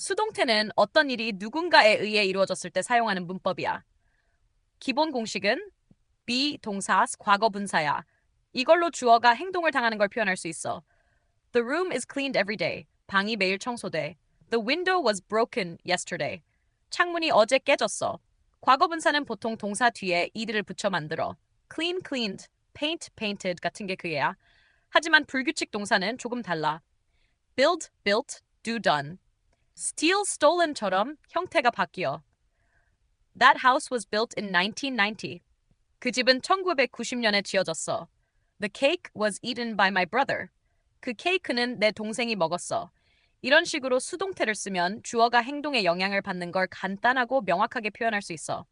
수동태는 어떤 일이 누군가에 의해 이루어졌을 때 사용하는 문법이야. 기본 공식은 be 동사 과거 분사야. 이걸로 주어가 행동을 당하는 걸 표현할 수 있어. The room is cleaned every day. 방이 매일 청소돼. The window was broken yesterday. 창문이 어제 깨졌어. 과거 분사는 보통 동사 뒤에 ed를 붙여 만들어. clean, cleaned, paint, painted 같은 게 그게야. 하지만 불규칙 동사는 조금 달라. build, built, do, done. Steal, stolen처럼 형태가 바뀌어. That house was built in 1990. 그 집은 1990년에 지어졌어. The cake was eaten by my brother. 그 케이크는 내 동생이 먹었어. 이런 식으로 수동태를 쓰면 주어가 행동에 영향을 받는 걸 간단하고 명확하게 표현할 수 있어.